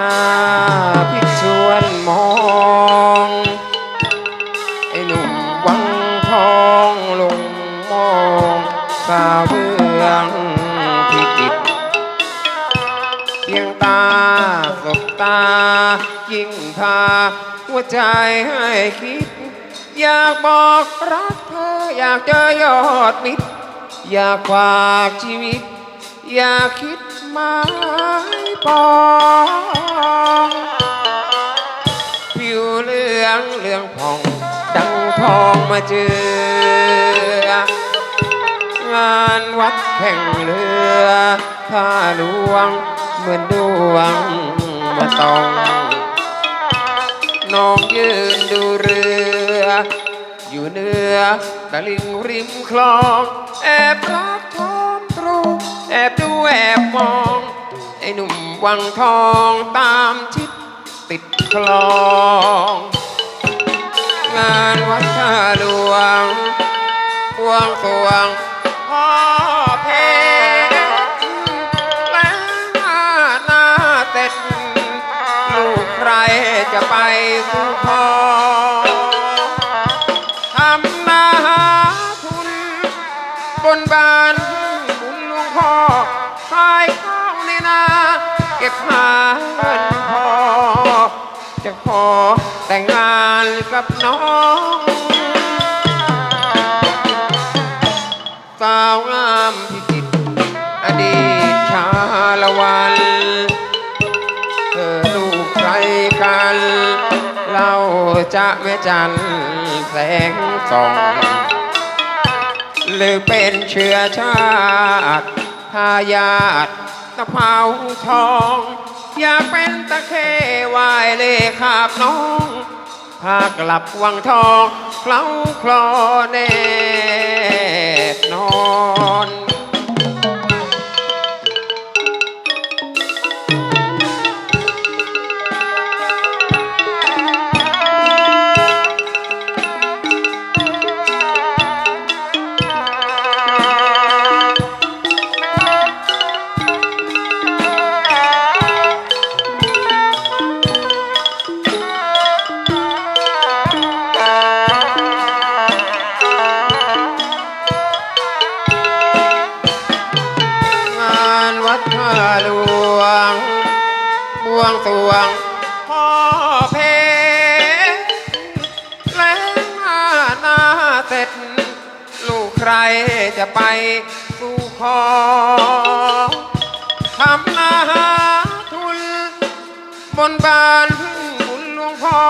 พิจิตรหน้าพิชวนมอง ไอ้หนุ่มวังทองลงมองสาวเมืองพิจิตเพียงตาสบตายิ่งพา หัวใจให้คิด อยากบอกรักเธอ อยากเจอยอดมิตร อยากฝากชีวิต อยากคิด หมายปองผิวเหลืองเหลืองผ่อง ดังทองมาเจองานวัดแข่งเรือท่าหลวงเหมือนดวงมาตองน้องยืนดูเรือ อยู่เหนือตะลิงริมคลอง แอบรัก แอบดูแอบมอง ไอ้หนุ่มวังทองตามชิดติดคลอง งานวัดท่าหลวงพวงสวงพ่อเพและหน้าหน้าเต็ดลูกใครจะไปสู่พ่อทำนาหาทุนบนบานายข้าวในนาเก็บหาเงินพอ จะขอแต่งงานกับน้อง สาวงามพิจิตอดีตชาละวันเธอลูกใครกัน เราจะแม่จันแสงส่อง หรือเป็นเชื้อชาติ ทายาทตะเภาทอง อยากเป็นตะเควายเลขาบน้องพากลับวังทองเคล้าคลอแน่นอน งสวงพ่อเพและหน้าหน้าเสร็จ ลูกใครจะไปสู่ขอทำนาหาทุน บนบานพึ่งบุญหลวงพ่อ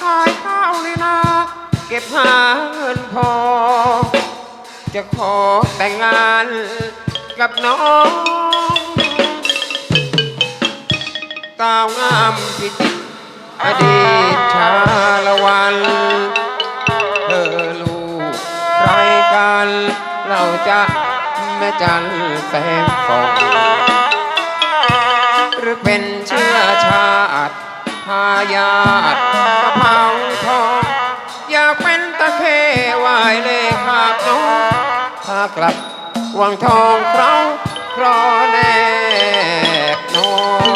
ขายข้าวในนาเก็บหาเงินพอ จะขอแต่งงานกับน้อง สาวงามพิจิตรอดีตชาละวันเธอลูกไรกันเราจะแม่จันแสงส่องหรือเป็นเชื้อชาติทายาทกระเพราทองอยากเป็นตะเควายเลขาบน้องพากลับวังทองเราครอแนบนอน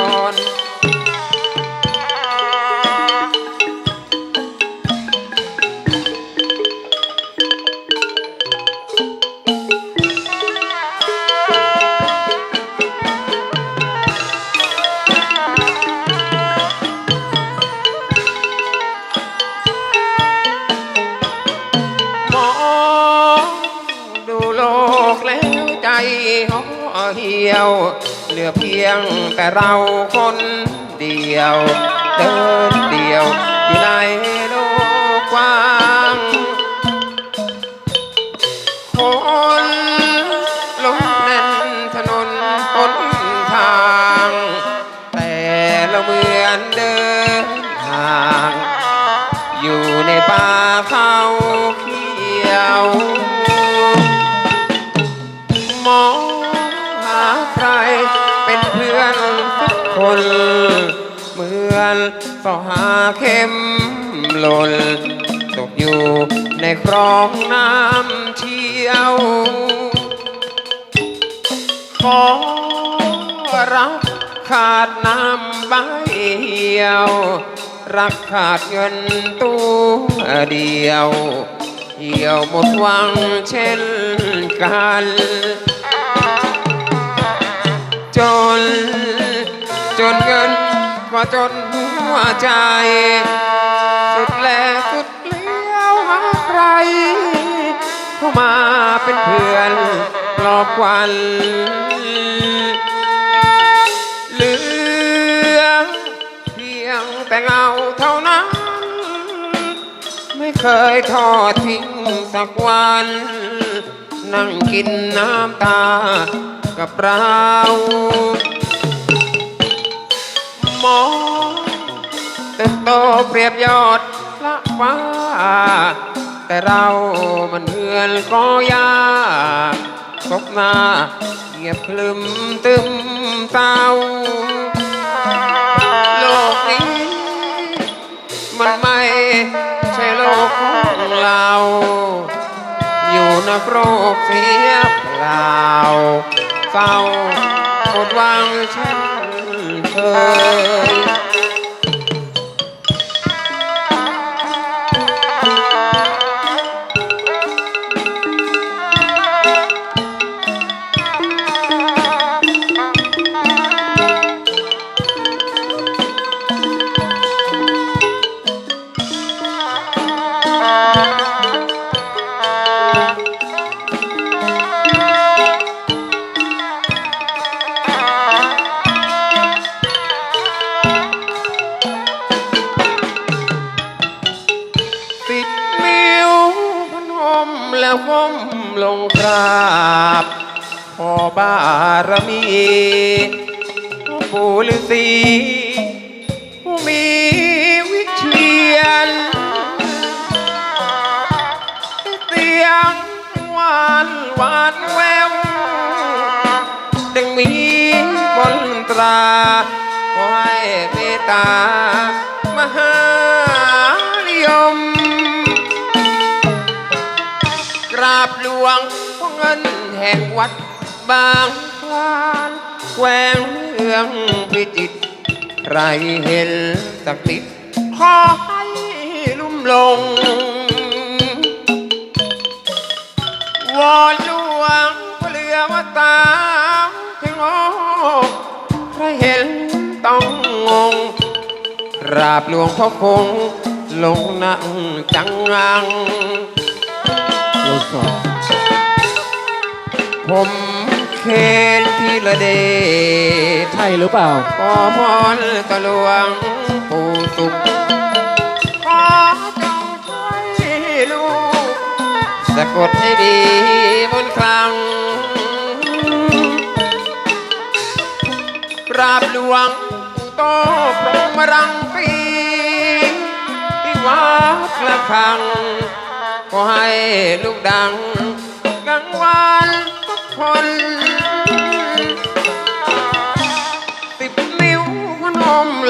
เหี่ยว เหลือเพียงแต่เราคนเดียว เดินเดียวอยู่ใน สอหาเข็มหล่นตกอยู่ในคลองน้ำเชี่ยว ขอรักขาดน้ำใบเหี่ยว รักขาดเงินตัวเดียวเหี่ยวหมดหวังเช่นกัน จนหัวใจ สุดแลสุดเลี้ยวหาใคร เข้ามาเป็นเพื่อนปลอบควันเหลือเพียงแต่เงาเท่านั้น ไม่เคยทอดทิ้งสักวัน นั่งกินน้ำตากับเรา มองติบโตเปรียบยอดละฟ้า แต่เรามันเหือนก็ยาศพหน้าเงียบคลึมตึมเศร้าโลกนี้มันไม่ใช่โลกของเรา อยู่นักโรคเสียเปล่าเศร้า หมดวังเช่นเคยารมีปู่ฤาษีมีวิเชียนเสียงหวานหวานแววดังมีมนตราขอให้เมตตามหานิยม กราบหลวงพ่อเงินแห่งวัดบางานแควงเมืองพิจิตรใครเห็นสักติดขอให้ลุ่มลง วอนหลวงพระเรือมาตามถึงโอ้ใครเห็นต้องงงกราบหลวงพ่อคงลงนั่งจังงังโลสองผมเคน ทีละเดชใช่หรือเปล่า ขอพรตะหลวงปู่สุขขอจงช่วยลูกสะกดให้ดีบนคลังกราบหลวงโตพรหมรังสีที่วัดละคังขอให้ลูกดังกังวานทุกคน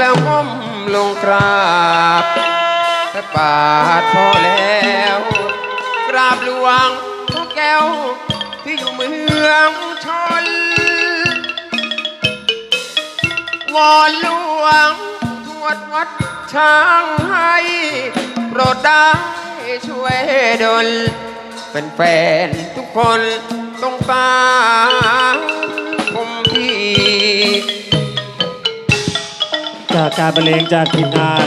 แล้วก้มลงกราบพระบาทพอแล้วกราบหลวงพ่อแก้ว ที่อยู่เมืองชนวอนหลวงทวดวัดช้างให้โปรดได้ช่วยดลเป็นแฟนๆทุกคนต้องตามผมที กการบรรเลงจากทีมงาน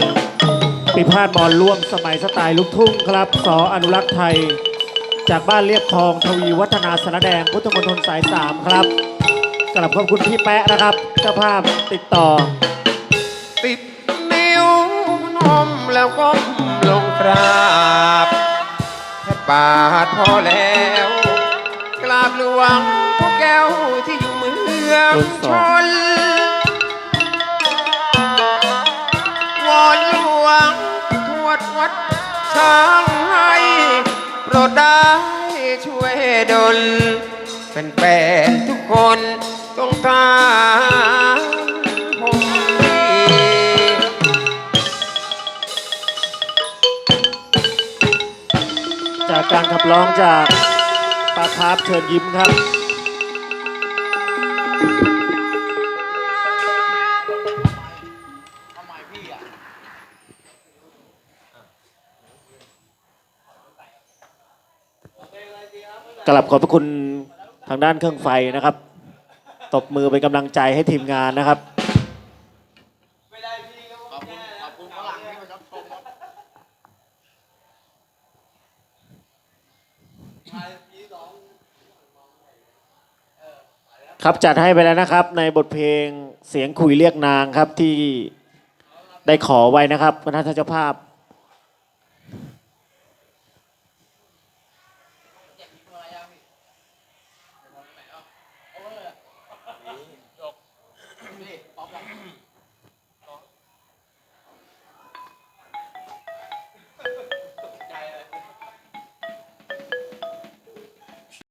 ปิพาทมอนร่วมสมัยสไตล์ลูกทุ่งครับสออนุรักษ์ไทย จากบ้านเรียบคลองทวีวัฒนาสารแดงพุทธมณฑลสาย3ครับกลับขอบคุณพี่แปะนะครับเจ้าภาพติดต่อ ติดนิ้วนมแล้วก้มลงกราบแค่บาทพอแล้ว กราบหลวงพ่อแก้วที่อยู่เมืองชน ดช้างให้โปรดได้ช่วยดลเป็นแฟนทุกคนต้องตามผมจากการขับร้องจากปาคาร์ฟเชิญยิ้มครับ ลับขอบพระคุณทางด้านเครื่องไฟนะครับ ตบมือเป็นกำลังใจให้ทีมงานนะครับ ครับจัดให้ไปแล้วนะครับ ในบทเพลงเสียงคุยเรียกนางครับที่ได้ขอไว้นะครับคณะเจ้าภาพ